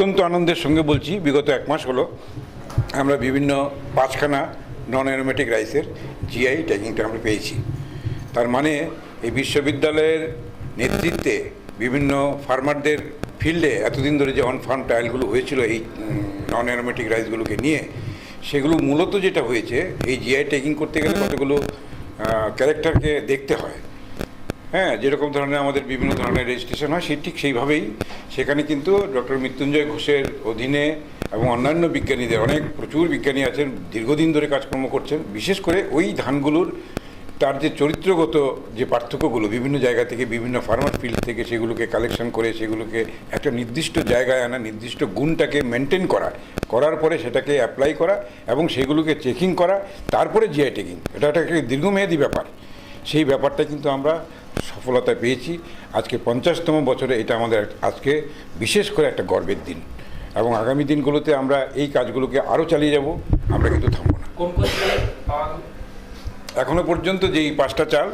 অত্যন্ত আনন্দের সঙ্গে বলছি, বিগত এক মাস হলো আমরা বিভিন্ন পাঁচখানা নন অ্যারোমেটিক রাইসের জিআই ট্যাগিংটা আমরা পেয়েছি। তার মানে এই বিশ্ববিদ্যালয়ের নেতৃত্বে বিভিন্ন ফার্মারদের ফিল্ডে এতদিন ধরে যে অন ফার্ম ট্রায়ালগুলো হয়েছিল এই নন অ্যারোমেটিক রাইসগুলোকে নিয়ে, সেগুলো মূলত যেটা হয়েছে, এই জিআই ট্যাগিং করতে গেলে কতগুলো ক্যারেক্টারকে দেখতে হয়। হ্যাঁ যেরকম ধরনের আমাদের বিভিন্ন ধরনের রেজিস্ট্রেশন হয়, সেই ঠিক সেইভাবেই সেখানে কিন্তু ডক্টর মৃত্যুঞ্জয় ঘোষের অধীনে এবং অন্যান্য বিজ্ঞানীদের, অনেক প্রচুর বিজ্ঞানী আছেন, দীর্ঘদিন ধরে কাজকর্ম করছেন। বিশেষ করে ওই ধানগুলোর, তার যে চরিত্রগত যে পার্থক্যগুলো, বিভিন্ন জায়গা থেকে বিভিন্ন ফার্মার ফিল্ড থেকে সেগুলোকে কালেকশন করে, সেগুলোকে একটা নির্দিষ্ট জায়গায় আনা, নির্দিষ্ট গুণটাকে মেনটেন করা, করার পরে সেটাকে অ্যাপ্লাই করা এবং সেগুলোকে চেকিং করা, তারপরে জিআই টেকিং এটা একটা দীর্ঘমেয়াদী ব্যাপার। সেই ব্যাপারটা কিন্তু আমরা সফলতা পেয়েছি। আজকে পঞ্চাশতম বছরে এটা আমাদের আজকে বিশেষ করে একটা গর্বের দিন। এবং আগামী দিনগুলোতে আমরা এই কাজগুলোকে আরও চালিয়ে যাব আমরা কিন্তু থামবো না। কোন কোন চালে পাওয়া গেল? এখনও পর্যন্ত যেই পাঁচটা চাল